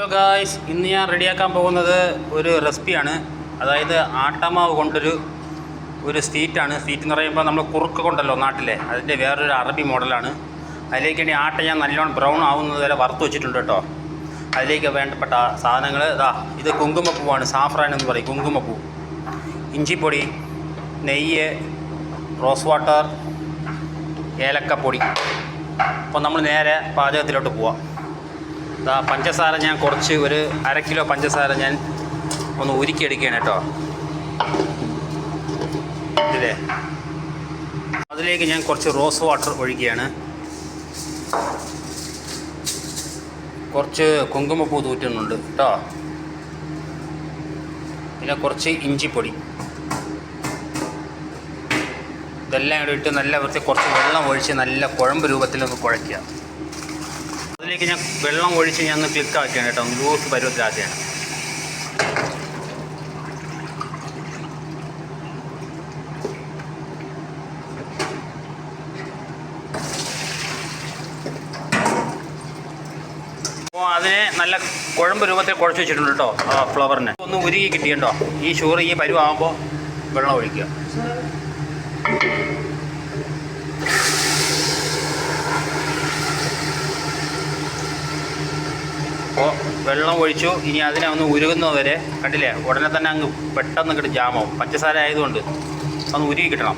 Hello guys ഇന്ന് ഞാൻ റെഡിയാക്കാൻ പോകുന്നത് ഒരു റെസിപ്പിയാണ് അതായത് ആട്ടമാവ് കൊണ്ടൊരു ഒരു സ്റ്റീറ്റാണ് സ്റ്റീറ്റ് എന്ന് പറയുമ്പോൾ നമ്മൾ കുറുക്ക് കൊണ്ടല്ലോ നാട്ടിലെ. അതിന്റെ വേറൊരു അറബി മോഡലാണ്. അതിലേക്ക് വേണ്ടി ആട്ട ഞാൻ നല്ലോണം ബ്രൗൺ ആവുന്നത് വരെ വറുത്ത് വെച്ചിട്ടുണ്ട് കേട്ടോ. അതിലേക്ക് വേണ്ടപ്പെട്ട സാധനങ്ങൾ ഇതാ ഇത് കുങ്കുമപ്പൂവാണ്. സാഫ്രാൻ എന്ന് പറയും കുങ്കുമപ്പൂ. ഇഞ്ചിപ്പൊടി നെയ്യ് റോസ് വാട്ടർ ഏലക്കപ്പൊടി. അപ്പോൾ നമ്മൾ നേരെ പാചകത്തിലോട്ട് പോവാം. ദാ പഞ്ചസാര ഞാൻ കുറച്ച് ഒരു അര കിലോ പഞ്ചസാര ഞാൻ ഒന്ന് ഉരുക്കിയെടുക്കുകയാണ് കേട്ടോ. ഇതിലേ. അതിലേക്ക് ഞാൻ കുറച്ച് റോസ് വാട്ടർ ഒഴിക്കുകയാണ്. കുറച്ച് കുങ്കുമപ്പൂ തൂറ്റുന്നുണ്ട് കേട്ടോ. പിന്നെ കുറച്ച് ഇഞ്ചിപ്പൊടി. ഇതെല്ലാം കൂടി ഇട്ട് നല്ല വൃത്തി കുറച്ച് വെള്ളം ഒഴിച്ച് നല്ല കുഴമ്പ് രൂപത്തിലൊന്ന് കുഴയ്ക്കുക. അതിലേക്ക് ഞാൻ വെള്ളം ഒഴിച്ച് ഞാൻ ഒന്ന് ക്ലിക്ക് ആക്കിയാണ് കേട്ടോ. ലൂസ് പരുവത്തിലാക്കിയാണ് അപ്പോൾ അതിനെ നല്ല കുഴമ്പ് രൂപത്തിൽ കുഴച്ച് വെച്ചിട്ടുണ്ട് കേട്ടോ ആ ഫ്ലവറിനെ ഒന്ന് ഉരുകി കിട്ടിയുണ്ടോ ഈ ഷുഗർ ഈ പരുവാകുമ്പോൾ വെള്ളം ഒഴിക്കുക അപ്പോൾ വെള്ളം ഒഴിച്ചു. ഇനി അതിനെ ഒന്ന് ഉരുകുന്നവരെ കണ്ടില്ലേ? ഉടനെ തന്നെ അങ്ങ് പെട്ടെന്ന് കിട്ടും ജാമാവും. പച്ചസാര ആയതുകൊണ്ട് ഒന്ന് ഉരുകി കിട്ടണം.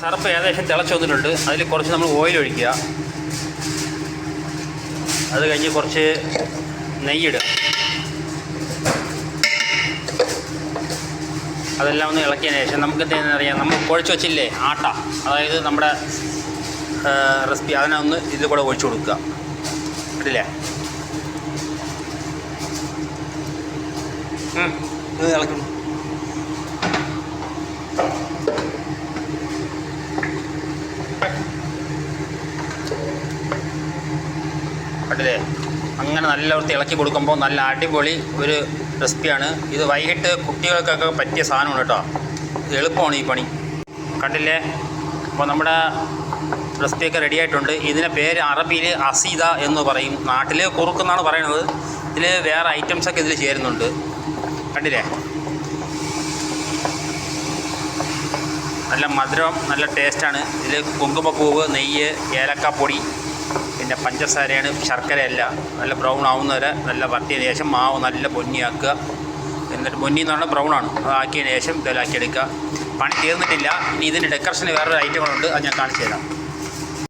സർപ്പ് ഏകദേശം തിളച്ച് വന്നിട്ടുണ്ട്. അതിൽ കുറച്ച് നമ്മൾ ഓയിൽ ഒഴിക്കുക. അത് കഴിഞ്ഞ് കുറച്ച് നെയ്യിടുക അതെല്ലാം ഒന്ന് ഇളക്കിയതിന് ശേഷം നമുക്ക് എന്തെങ്കിലും അറിയാം. നമ്മൾ കുഴച്ച് വെച്ചില്ലേ? ആട്ട. അതായത് നമ്മുടെ റെസിപ്പി അതിനെ ഒന്ന് ഇതിൽ കൂടെ ഒഴിച്ചു കൊടുക്കുക. ഇടില്ലേ ഇളക്കണം. കണ്ടില്ലേ? അങ്ങനെ നല്ല വൃത്തി ഇളക്കി കൊടുക്കുമ്പോൾ നല്ല അടിപൊളി ഒരു റെസിപ്പിയാണ്. ഇത് വൈകിട്ട് കുട്ടികൾക്കൊക്കെ പറ്റിയ സാധനമാണ് കേട്ടോ. ഇത് എളുപ്പമാണ് ഈ പണി. കണ്ടില്ലേ? അപ്പോൾ നമ്മുടെ റെസിപ്പിയൊക്കെ റെഡി ആയിട്ടുണ്ട്. ഇതിന്റെ പേര് അറബിയിൽ അസീദ എന്ന് പറയും. നാട്ടിൽ കുറുക്കെന്നാണ് പറയുന്നത്. ഇതിൽ വേറെ ഐറ്റംസൊക്കെ ഇതിൽ ചേരുന്നുണ്ട്. കണ്ടില്ലേ? നല്ല മധുരം നല്ല ടേസ്റ്റാണ് ഇതിൽ കുങ്കുമപ്പൂവ് നെയ്യ് ഏലക്കാപ്പൊടി പിന്നെ പഞ്ചസാരയാണ് ശർക്കരയല്ല. നല്ല ബ്രൗൺ ആവുന്നവരെ നല്ല വറുത്തിയതിന് ശേഷം മാവ് നല്ല പൊന്നിയാക്കുക. എന്നിട്ട് പൊന്നി എന്ന് പറഞ്ഞാൽ അത് ആക്കിയതിന് ശേഷം ഇതിലാക്കിയെടുക്കുക. പണി തീർന്നിട്ടില്ല. ഇനി ഇതിന്റെ ഡെക്കറേഷന് വേറൊരു ഐറ്റങ്ങളുണ്ട് അത് ഞാൻ കാണിച്ചു തരാം.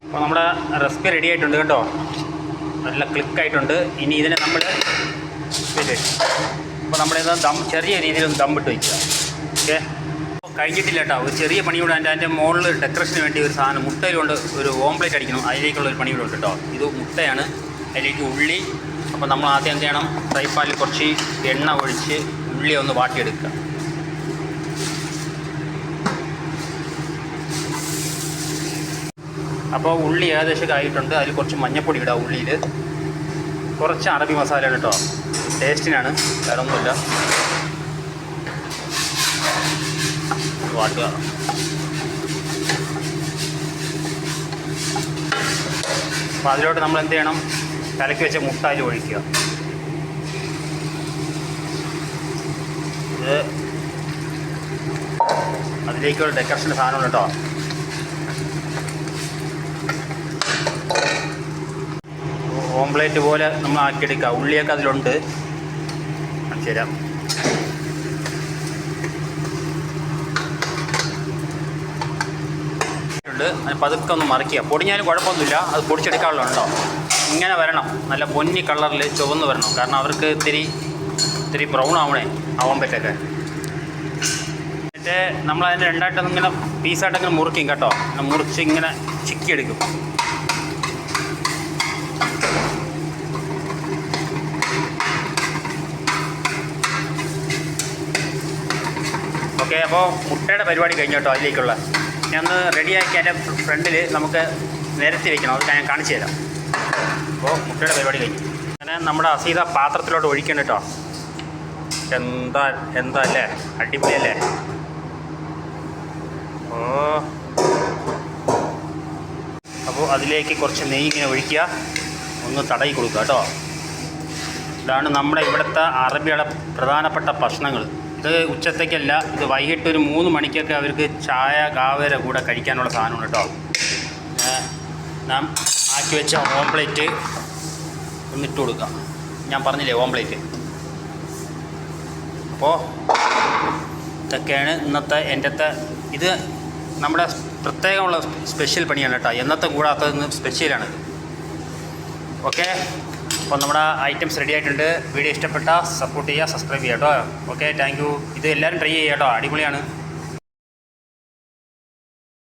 അപ്പോൾ നമ്മുടെ റെസിപ്പി റെഡി ആയിട്ടുണ്ട് കേട്ടോ. നല്ല ക്ലിക്കായിട്ടുണ്ട് ഇനി ഇതിനെ നമ്മൾ ശരി അപ്പോൾ നമ്മളിത് ദം ചെറിയ രീതിയിലൊന്ന് ദമ്മിട്ട് വയ്ക്കുക ഓക്കെ? കഴിഞ്ഞിട്ടില്ല കേട്ടോ ഒരു ചെറിയ പണി കൂടെ അതിന്റെ അതിന്റെ മുകളിൽ ഡെക്കറേഷന് വേണ്ടി ഒരു സാധനം മുട്ടയിൽ കൊണ്ട് ഒരു ഓംപ്ലേറ്റ് അടിക്കണം. അതിലേക്കുള്ള ഒരു പണി ഉണ്ട് കേട്ടോ. ഇത് മുട്ടയാണ്. അതിലേക്ക് ഉള്ളി. അപ്പോൾ നമ്മൾ ആദ്യം എന്ത് ചെയ്യണം? ഫ്രൈ പാനിൽ കുറച്ച് എണ്ണ ഒഴിച്ച് ഉള്ളി ഒന്ന് വാട്ടിയെടുക്കുക. അപ്പോൾ ഉള്ളി ഏകദേശം ആയിട്ടുണ്ട് അതിൽ കുറച്ച് മഞ്ഞപ്പൊടി ഇടുക ഉള്ളിയിൽ. കുറച്ച് അറബി മസാല കേട്ടോ. ടേസ്റ്റിനാണ്. വേറെ ഒന്നുമില്ല വാട്ടുക അതിലോട്ട് നമ്മൾ എന്ത് ചെയ്യണം? കലക്കി വെച്ച മുട്ട അതിൽ ഒഴിക്കുക. ഇത് അതിലേക്കുള്ള ഡെക്കറേഷൻ സാധനമാണ് കേട്ടോ. ഓംപ്ലേറ്റ് പോലെ നമ്മൾ ആക്കിയെടുക്കുക. ഉള്ളിയൊക്കെ അതിലുണ്ട്. കാണിച്ചു തരാം അത് പതുക്കെ ഒന്ന് മറിക്കുക. പൊടിഞ്ഞാലും കുഴപ്പമൊന്നുമില്ല. അത് പൊടിച്ചെടുക്കാനുള്ള ഉണ്ടോ ഇങ്ങനെ വരണം. നല്ല പൊന്നി കളറിൽ ചുവന്ന് വരണം. കാരണം അവർക്ക് ഇത്തിരി ഇത്തിരി ബ്രൗൺ ആവണേ. ആവാൻ പറ്റൊക്കെ എന്നിട്ട് നമ്മൾ രണ്ടായിട്ടൊന്നും രണ്ടായിട്ട് ഇങ്ങനെ പീസായിട്ടങ്ങനെ മുറിക്കും കേട്ടോ. മുറിച്ച് ഇങ്ങനെ ചിക്കിയെടുക്കും. ഓക്കെ അപ്പോൾ മുട്ടയുടെ പരിപാടി കഴിഞ്ഞു കേട്ടോ അതിലേക്കുള്ള. ഞാൻ ഒന്ന് റെഡിയാക്കി എന്റെ ഫ്രണ്ടിൽ നമുക്ക് നിരത്തി വെക്കണം. അത് ഞാൻ കാണിച്ചു തരാം. അപ്പോൾ മുട്ടയുടെ പരിപാടി കഴിഞ്ഞു. അങ്ങനെ നമ്മുടെ അസീത പാത്രത്തിലോട്ട് ഒഴിക്കണം കേട്ടോ. എന്താ എന്താ അല്ലേ? അടിപൊളിയല്ലേ? ഓ. അപ്പോൾ അതിലേക്ക് കുറച്ച് നെയ്യ് ഇങ്ങനെ ഒഴിക്കുക. ഒന്ന് തടയി കൊടുക്കുക കേട്ടോ. ഇതാണ് നമ്മുടെ ഇവിടുത്തെ അറബിയുടെ പ്രധാനപ്പെട്ട ഭക്ഷണങ്ങൾ. ഇത് ഉച്ചത്തേക്കല്ല ഇത് വൈകിട്ട് ഒരു മൂന്ന് മണിക്കൊക്കെ അവർക്ക് ചായ കാവര കൂടെ കഴിക്കാനുള്ള സാധനമാണ് കേട്ടോ. നാം ആക്കി വെച്ച ഓംപ്ലേറ്റ് ഒന്നിട്ട് കൊടുക്കാം. ഞാൻ പറഞ്ഞില്ലേ ഓംപ്ലേറ്റ് അപ്പോൾ ഇതൊക്കെയാണ് ഇന്നത്തെ എന്റെ ഇത് നമ്മുടെ പ്രത്യേകമുള്ള സ്പെഷ്യൽ പണിയാണ് കേട്ടോ. എന്നത്തെ കൂടാത്തത് സ്പെഷ്യലാണ് ഓക്കെ അപ്പോൾ നമ്മുടെ ഐറ്റംസ് റെഡി ആയിട്ടുണ്ട്. വീഡിയോ ഇഷ്ടപ്പെട്ടാൽ സപ്പോർട്ട് ചെയ്യുക സബ്സ്ക്രൈബ് ചെയ്യുക കേട്ടോ ഓക്കെ താങ്ക് യു ഇത് എല്ലാവരും ട്രൈ ചെയ്യുക കേട്ടോ അടിപൊളിയാണ്.